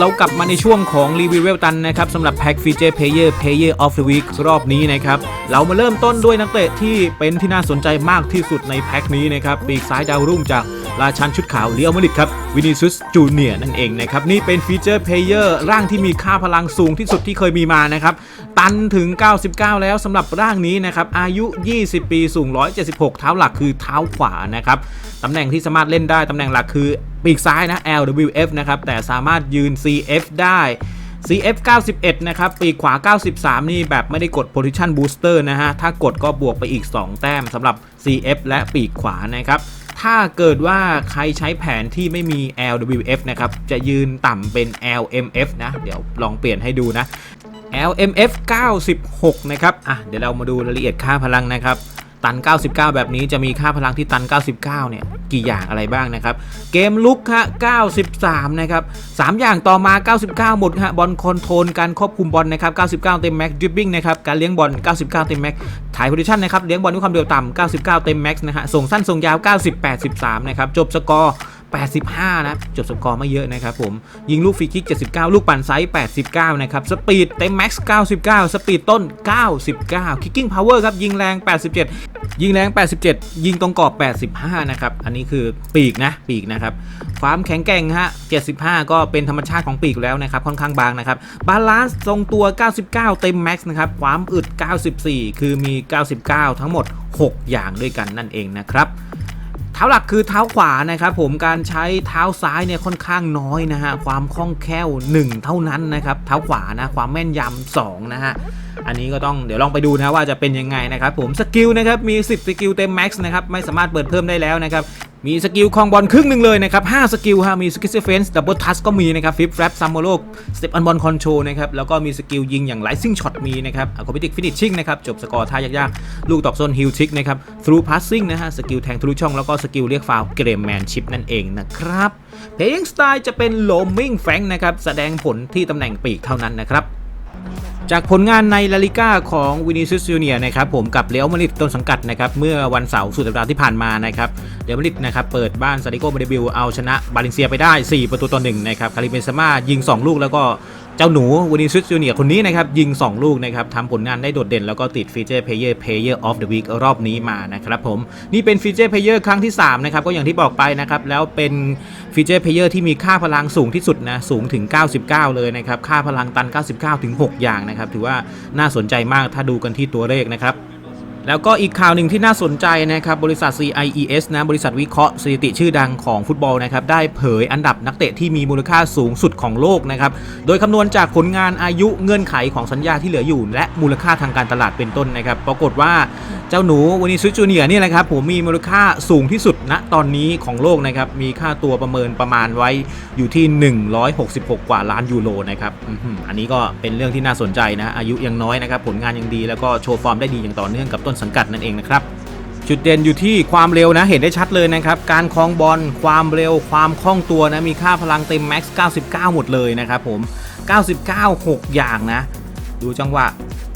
เรากลับมาในช่วงของรีวิวเวลตันนะครับสำหรับแพ็กฟีเจอร์เพลเยอร์เพลเยอร์ออฟเดอะวีครอบนี้นะครับ เรามาเริ่มต้นด้วยนักเตะที่เป็นที่น่าสนใจมากที่สุดในแพ็กนี้นะครับ ปีกซ้ายดาวรุ่งจากราชันชุดขาวเลียวมาริดครับวินิซุสจูเนียนั่นเองนะครับ นี่เป็นฟีเจอร์เพลเยอร์ร่างที่มีค่าพลังสูงที่สุดที่เคยมีมานะครับ ตันถึง 99 แล้วสำหรับร่างนี้นะครับ อายุ 20 ปีสูง 176 เท้าหลักคือเท้าขวานะครับตำแหน่งที่สามารถเล่นได้ตำแหน่งหลักคือ ปีกซ้ายนะ LWF นะครับ แต่สามารถยืน CF ได้ CF 91 นะครับ ปีกขวา 93 นี่แบบไม่ได้กด position booster นะฮะ ถ้ากดก็บวกไปอีก 2 แต้มสำหรับ CF และปีกขวานะครับถ้าเกิดว่าใครใช้แผนที่ไม่มี LWF นะครับ จะยืนต่ำเป็น LMF นะ เดี๋ยวลองเปลี่ยนให้ดูนะ LMF 96 นะครับ อะ เดี๋ยวเรามาดูรายละเอียดค่าพลังนะครับ ตัน 99 แบบนี้จะมีค่าพลังที่ตัน 99 เนี่ย กี่อย่างอะไรบ้างนะครับ เกมลุกฮะ 93 นะครับ 3 อย่างต่อมา 99 หมดฮะ บอลคอนโทรล การควบคุมบอลนะครับ 99 เต็มแม็กซ์ดริบบิ้งนะครับ การเลี้ยงบอล 99 เต็มแม็กซ์ถ่ายโพซิชันนะครับ เลี้ยงบอลด้วยความเร็วต่ำ99 เต็มแม็กซ์นะฮะ ส่งสั้น ส่งยาว 90 83 นะครับ จบสกอร์ 85 นะ จบสกอร์ไม่เยอะนะครับผม ยิงลูกฟรีคิก 79 ลูกปั่นไซส์ 89 นะครับ สปีดเต็มแม็กซ์ 99 สปีดต้น 99 คิกกิ้งพาวเวอร์ครับ ยิงแรง 87 ยิงแรง 87 ยิงตรงกรอบ 85 นะครับ อันนี้คือปีกนะ ปีกนะครับ ความแข็งแกร่งฮะ 75 ก็เป็นธรรมชาติของปีกแล้วนะครับ ค่อนข้างบางนะครับ บาลานซ์ทรงตัว 99 เต็มแม็กซ์นะครับ ความอึด 94 คือมี 99 ทั้งหมด 6 อย่างด้วยกันนั่นเองนะครับ ท้าหลักคือเท้าขวานะครับผมการใช้เท้าซ้ายเนี่ยค่อนข้างน้อยนะฮะความคล่องแคล่ว 1 เท่านั้นนะครับเท้าขวานะความแม่นยำ2นะฮะอันนี้ก็ต้องเดี๋ยวลองไปดูนะว่าจะเป็นยังไงนะครับผมสกิลนะครับมี 10 สกิลเต็มแม็กซ์นะครับไม่สามารถเปิดเพิ่มได้แล้วนะครับ มีสกิลคลองบอลครึ่งหนึ่งเลยนะครับ5สกิลฮะมีสกิลเฟนส์ดับเบิลทัชก็มีนะครับฟิปแรปซัมโมโลกสเต็ปอันบอลคอนโทรนะครับแล้วก็มีสกิลยิงอย่างไลซิ่งช็อตมีนะครับอะคอมพิติกฟินิชชิ่งนะครับจบสกอร์ท่ายากๆ ลูกตอกโซนฮิลทิกนะครับทรูพาสซิ่งนะฮะสกิลแทงทะลุช่องแล้วก็สกิลเรียกฟาวเกรมแมนชิพนั่นเองนะครับเพลงสไตล์จะเป็นโลมิงแฟงนะครับแสดงผลที่ตำแหน่งปีกเท่านั้นนะครับ จากผลงานในลาลิก้าของวินิซิสจูเนียนะครับผมกับเรอัลมาริดต้นสังกัดนะครับเมื่อวันเสาร์สุดสัปดาห์ที่ผ่านมานะครับเรอัลมาริดนะครับเปิดบ้านซาดิโกเบเดบิลเอาชนะบาเลนเซียไปได้ 4 ประตูต่อ1นะครับคาริเบนซาม่ายิง 2 ลูกแล้วก็ เจ้าหนูวินิซิสจูเนียคนนี้นะครับยิง 2 ลูกนะครับทำผลงานได้โดดเด่นแล้วก็ติดฟีเจอร์เพลเยอร์เพลเยอร์ออฟเดอะวีครอบนี้มานะครับผมนี่เป็นฟีเจอร์เพลเยอร์ครั้งที่3นะครับก็อย่างที่บอกไปนะครับแล้วเป็นฟีเจอร์เพลเยอร์ที่มีค่าพลังสูงที่สุดนะสูงถึง 99 เลยนะครับค่าพลังตัน 99 ถึง 6 อย่างนะครับถือว่าน่าสนใจมากถ้าดูกันที่ตัวเลขนะครับ แล้วก็อีกข่าวหนึ่งที่น่าสนใจนะครับบริษัท CIES นะบริษัทวิเคราะห์สถิติชื่อดังของฟุตบอลนะครับได้เผยอันดับนักเตะที่มีมูลค่าสูงสุดของโลกนะครับโดยคำนวณจากผลงานอายุเงื่อนไขของสัญญาที่เหลืออยู่ และมูลค่าทางการตลาดเป็นต้นนะครับ ปรากฏว่า เจ้าหนูวานิซุจูเนียนี่แหละครับผมมีมูลค่าสูงที่สุดณตอนนี้ของโลกนะครับ มีค่าตัวประเมินประมาณไว้อยู่ที่ 166 กว่าล้านยูโรนะครับอันนี้ก็เป็นเรื่องที่น่าสนใจนะ อายุยังน้อยนะครับ ผลงานยังดีแล้วก็โชว์ฟอร์มได้ดีอย่างต่อเนื่องกับต้นสังกัดนั่นเองนะครับจุดเด่นอยู่ที่ความเร็วนะ เห็นได้ชัดเลยนะครับ การคลองบอล ความเร็ว ความคล่องตัวนะ มีค่าพลังเต็มแม็กซ์ 99 หมดเลยนะครับผม 99 6 อย่างนะ ดูจังหวะ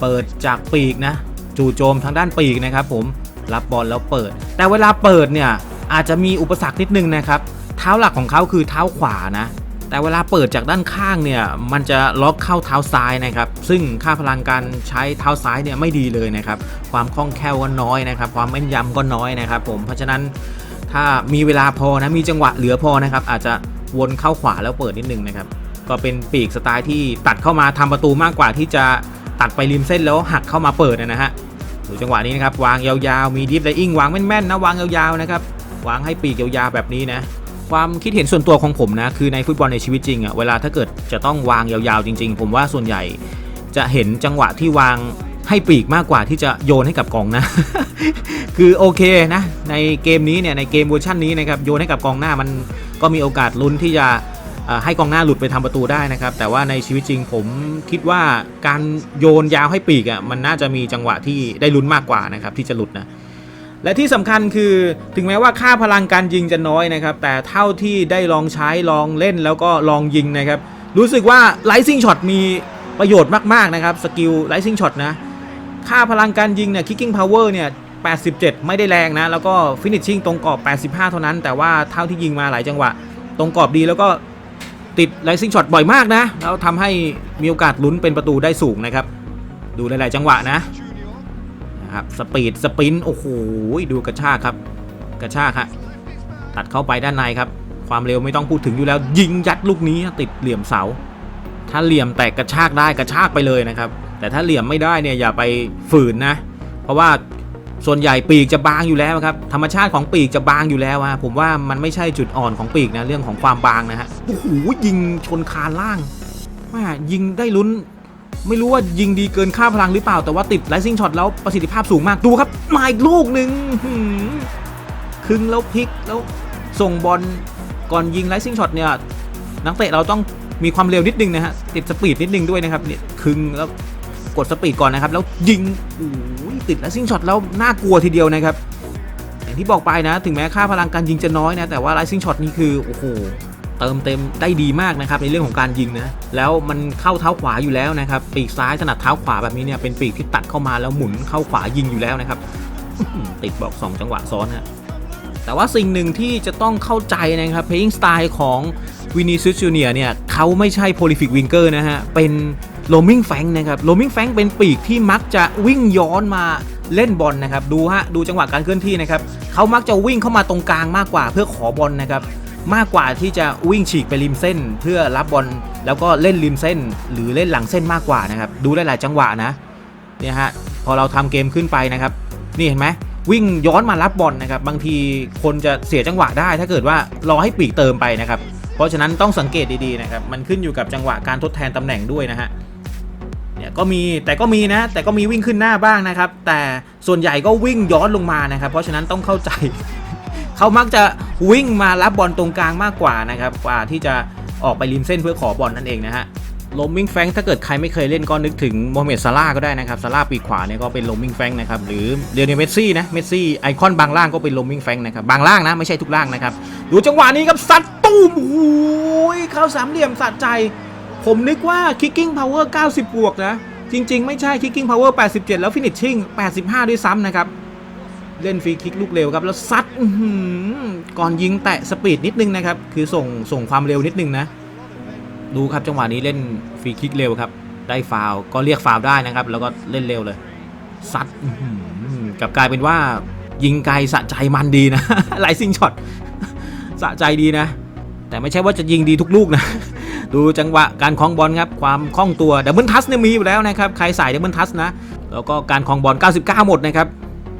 เปิดจากปีกนะ จู่โจมทางด้านปีกนะครับผมรับบอลแล้วเปิด แต่เวลาเปิดเนี่ยอาจจะมีอุปสรรคนิดนึงนะครับเท้าหลักของเขาคือเท้าขวานะ แต่เวลาเปิดจากด้านข้างเนี่ยมันจะล็อกเข้าเท้าซ้ายนะครับ ซึ่งค่าพลังการใช้เท้าซ้ายเนี่ยไม่ดีเลยนะครับ ความคล่องแคล่วก็น้อยนะครับ ความแม่นยำก็น้อยนะครับผมเพราะฉะนั้นถ้ามีเวลาพอนะมีจังหวะเหลือพอนะครับ อาจจะวนเข้าขวาแล้วเปิดนิดนึงนะครับ ก็เป็นปีกสไตล์ที่ตัดเข้ามาทำประตูมากกว่าที่จะ ตัดไปริมเส้นแล้วหักเข้ามาเปิดนะฮะดูจังหวะนี้นะครับวางยาวๆมีดิฟไดอิงวางแม่นๆนะวางยาวๆนะครับวางให้ปีกยาวๆแบบนี้นะความคิดเห็นส่วนตัวของผมนะคือในฟุตบอลในชีวิตจริงอะเวลาถ้าเกิดจะต้องวางยาวๆจริง ๆ ผมว่าส่วนใหญ่จะเห็นจังหวะที่วางให้ปีกมากกว่าที่จะโยนให้กับกองหน้าคือโอเคนะในเกมนี้เนี่ยในเกมเวอร์ชันนี้นะครับโยนให้กับกองหน้ามันก็มีโอกาสลุ้นที่จะ ให้กองหน้าหลุดไปทำประตูได้นะครับ แต่ว่าในชีวิตจริงผมคิดว่าการโยนยาวให้ปีกอะมันน่าจะมีจังหวะที่ได้ลุ้นมากกว่านะครับที่จะหลุดนะและที่สำคัญคือถึงแม้ว่าค่าพลังการยิงจะน้อยนะครับ แต่เท่าที่ได้ลองใช้ลองเล่นแล้วก็ลองยิงนะครับ รู้สึกว่าไลซิ่งช็อตมีประโยชน์มากๆนะครับสกิลไลซิ่งช็อตนะค่าพลังการยิงเนี่ย kicking power เนี่ย87 ไม่ได้แรงนะ แล้วก็ finishing ตรงกรอบ 85 เท่านั้น แต่ว่าเท่าที่ยิงมาหลายจังหวะ ตรงกรอบดีแล้วก็ ติดไลซิ่งช็อตบ่อยมากนะ แล้วทำให้มีโอกาสลุ้นเป็นประตูได้สูงนะครับ ดูหลาย ๆ จังหวะนะนะครับสปีดสปรินต์โอ้โหดูกระชากครับ กระชากฮะตัดเข้าไปด้านในครับ ความเร็วไม่ต้องพูดถึงอยู่แล้ว ยิงยัดลูกนี้ติดเหลี่ยมเสา ถ้าเหลี่ยมแตกกระชากได้กระชากไปเลยนะครับ แต่ถ้าเหลี่ยมไม่ได้เนี่ยอย่าไปฝืนนะ เพราะว่า ส่วนใหญ่ปีกจะบางอยู่แล้วครับธรรมชาติของปีกจะบางอยู่แล้วอะผมว่ามันไม่ใช่จุดอ่อนของปีกนะเรื่องของความบางนะฮะโอ้โหยิงชนคานล่างแม่ยิงได้ลุ้น ไม่รู้ว่ายิงดีเกินค่าพลังหรือเปล่าแต่ว่าติดไลซิ่งช็อตแล้วประสิทธิภาพสูงมากดูครับมาอีกลูกหนึ่งหืมครึ่งแล้วพลิกแล้วส่งบอลก่อนยิงไลซิ่งช็อตเนี่ยนักเตะเราต้องมีความเร็วนิดนึงนะฮะติดสปีดนิดนึงด้วยนะครับเนี่ยครึ่งแล้ว กดสปีดก่อนนะครับ แล้วยิงโอ้ยติดไลซิ่งช็อตแล้วน่ากลัวทีเดียวนะครับ อย่างที่บอกไปนะ ถึงแม้ค่าพลังการยิงจะน้อยนะ แต่ว่าไลซิงช็อตนี่คือโอ้โหเติมเต็มได้ดีมากนะครับในเรื่องของการยิงนะแล้วมันเข้าเท้าขวาอยู่แล้วนะครับปีกซ้ายถนัดเท้าขวาแบบนี้เนี่ยเป็นปีกที่ตัดเข้ามาแล้วหมุนเข้าขวายิงอยู่แล้วนะครับติดบอก 2 จังหวะซ้อนฮะแต่ว่าสิ่งหนึ่งที่จะต้องเข้าใจนะครับ playing style ของวินิซิสจูเนียเนี่ยเขาไม่ใช่ prolific winger นะฮะเป็น roaming flank นะครับ roaming flank เป็นปีกที่มักจะวิ่งย้อนมาเล่นบอลนะครับ ดูฮะ ดูจังหวะการเคลื่อนที่นะครับเขามักจะวิ่งเข้ามาตรงกลางมากกว่าเพื่อขอบอลนะครับ มากกว่าที่จะวิ่งฉีกไปริมเส้น เพื่อรับบอลแล้วก็เล่นริมเส้น หรือเล่นหลังเส้นมากกว่านะครับ ดูได้หลายจังหวะนะ เนี่ยฮะ พอเราทำเกมขึ้นไปนะครับ นี่เห็นไหมวิ่งย้อนมารับบอลนะครับ บางทีคนจะเสียจังหวะได้ ถ้าเกิดว่ารอให้ปีกเติมไปนะครับ เพราะฉะนั้นต้องสังเกตดีๆนะครับ มันขึ้นอยู่กับจังหวะการทดแทนตำแหน่งด้วยนะฮะ เนี่ยก็มีแต่ก็มีนะแต่ก็มีวิ่งขึ้นหน้าบ้างนะครับ แต่ส่วนใหญ่ก็วิ่งย้อนลงมานะครับ เพราะฉะนั้นต้องเข้าใจ เขามักจะวิ่งมารับบอลตรงกลางมากกว่านะครับกว่าที่จะออกไปริมเส้นเพื่อขอบอลนั่นเองนะฮะลมวิ่งแฟงถ้าเกิดใครไม่เคยเล่นก็นึกถึงโมฮัมเหม็ดซาร่าก็ได้นะครับซาร่าปีกขวาเนี่ยก็เป็นลมวิ่งแฟงนะครับหรือเดียร์เนเมสซี่นะเมสซี่ไอคอนบางล่างก็เป็นลมวิ่งแฟงนะครับบางล่างนะไม่ใช่ทุกล่างนะครับดูจังหวะนี้ครับซัดตุ้มโอ้ยเข้าสามเหลี่ยมสะใจ ผมนึกว่า kicking power 90 บวกนะ จริง ๆ ไม่ใช่ kicking power 87 แล้ว finishing 85 ด้วยซ้ำนะครับ เล่นฟรีคิกลูกเร็วครับ แล้วซัดก่อนยิงแตะสปีดนิดนึงนะครับ คือส่งส่งความเร็วนิดนึงนะ ดูครับจังหวะนี้เล่นฟรีคิกเร็วครับ ได้ฟาวก็เรียกฟาวได้นะครับ แล้วก็เล่นเร็วเลยซัดกับกลายเป็นว่ายิงไกลสะใจมันดีนะไลายซิงช็อตสะใจดีนะ แต่ไม่ใช่ว่าจะยิงดีทุกลูกนะ ดูจังหวะการคล้องบอลครับความคล่องตัวดับเบิลทัสเนี่ยมีอยู่แล้วนะครับใครใส่ดับเบิลทัสนะแล้วก็การคล้องบอล 99 หมดนะครับ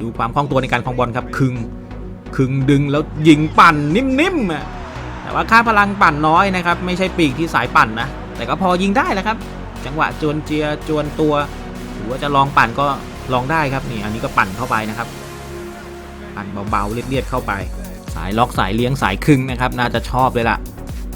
ดูความคล่องตัวในการคล้องบอลครับคึงคึงดึงแล้วยิงปั่นนิ่มๆอะแต่ว่าค่าพลังปั่นน้อยนะครับไม่ใช่ปีกที่สายปั่นนะแต่ก็พอยิงได้แหละครับ จังหวะจวนเจียจวนตัวหรือว่าจะลองปั่นก็ลองได้ครับนี่อันนี้ก็ปั่นเข้าไปนะครับปั่นเบาๆเลียดๆเข้าไป สายล็อกสายเลี้ยงสายคึงนะครับน่าจะชอบเลยล่ะ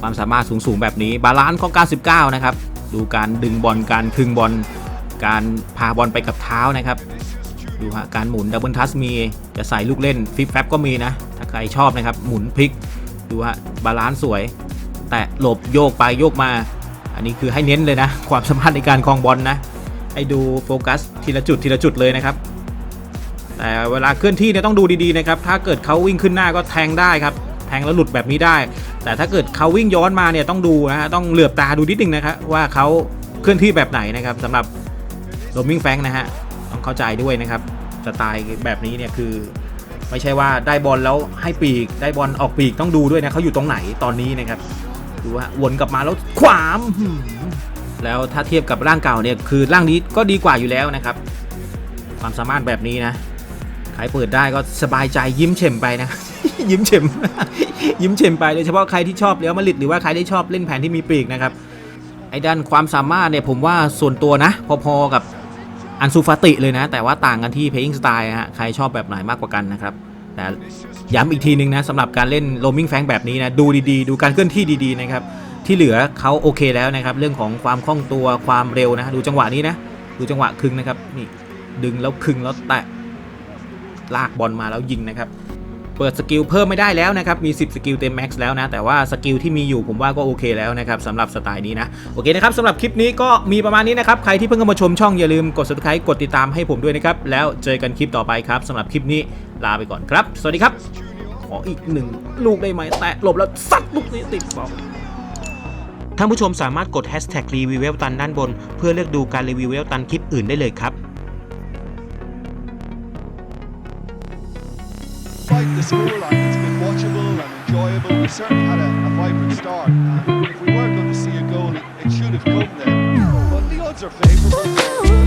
ความสามารถสูงๆ แบบนี้บาลานซ์ก็ 99 นะครับ ดูการดึงบอลการคึงบอล การพาบอลไปกับเท้านะครับ ดูฮะการหมุนดับเบิลทัสมีจะใส่ลูกเล่นฟิปแฟบก็มีนะ ถ้าใครชอบนะครับ หมุนพลิก ดูฮะบาลานซ์สวย แต่หลบโยกไปโยกมา อันนี้คือให้เน้นเลยนะ ความสามารถในการคลองบอลนะให้ดูโฟกัสทีละจุดทีละจุดเลยนะครับแต่เวลาเคลื่อนที่เนี่ยต้องดูดีๆนะครับ ถ้าเกิดเขาวิ่งขึ้นหน้าก็แทงได้ครับ แทงแล้วหลุดแบบนี้ได้ แต่ถ้าเกิดเขาวิ่งย้อนมาเนี่ยต้องดูนะฮะต้องเหลือบตาดูนิดนึงนะครับว่าเขาเคลื่อนที่แบบไหนนะครับสำหรับโรมิงแฟงนะฮะต้องเข้าใจด้วยนะครับสไตล์แบบนี้เนี่ยคือ ไม่ใช่ว่าได้บอลแล้วให้ปีกได้บอลออกปีกต้องดูด้วยนะเขาอยู่ตรงไหนตอนนี้นะครับดูฮะวนกลับมาแล้วขวามหืมแล้วถ้าเทียบกับร่างเก่าเนี่ยคือร่างนี้ก็ดีกว่าอยู่แล้วนะครับ ความสามารถแบบนี้นะใครเปิดได้ก็สบายใจยิ้มเฉ่มไปนะ ยิ้มเฉม ยิ้มเฉมไปโดยเฉพาะใครที่ชอบเลี้ยวมาดริดหรือว่าใครที่ชอบเล่นแผนที่มีปีกนะครับไอ้ด้านความสามารถเนี่ยผมว่าส่วนตัวนะ พอๆกับอันซูฟาติเลยนะ แต่ว่าต่างกันที่ playing style ฮะใครชอบแบบไหนมากกว่ากันนะครับแต่ย้ำอีกทีนึงนะสำหรับการเล่น roaming fang แบบนี้นะดูดีๆ ดูการเคลื่อนที่ดีๆนะครับที่เหลือเขาโอเคแล้วนะครับ เรื่องของความคล่องตัวความเร็วนะ ดูจังหวะนี้นะ ดูจังหวะคึงนะครับนี่ดึงแล้วคึงแล้วแตะลากบอลมาแล้วยิงนะครับ เปิดสกิลเพิ่มไม่ได้แล้วนะครับ มี 10 สกิลเต็มแม็กซ์แล้วนะ แต่ว่าสกิลที่มีอยู่ผมว่าก็โอเคแล้วนะครับสำหรับสไตล์นี้นะ โอเคนะครับสำหรับคลิปนี้ก็มีประมาณนี้นะครับ ใครที่เพิ่งเข้ามาชมช่องอย่าลืมกด subscribe กดติดตามให้ผมด้วยนะครับ แล้วเจอกันคลิปต่อไปครับสำหรับคลิปนี้ลาไปก่อนครับ สวัสดีครับ ขออีกหนึ่งลูกได้ไหมแตะหลบแล้วซัดลูกนี้ติดบอลท่านผู้ชมสามารถกด hashtag รีวิวเวลตันด้านบน เพื่อเลือกดูการรีวิวเวลตันคลิปอื่นได้เลยครับ Scoreline, it's been watchable and enjoyable. We certainly had a, a vibrant start. And if we were going to see a goal, it, it should have come then. But the odds are favourable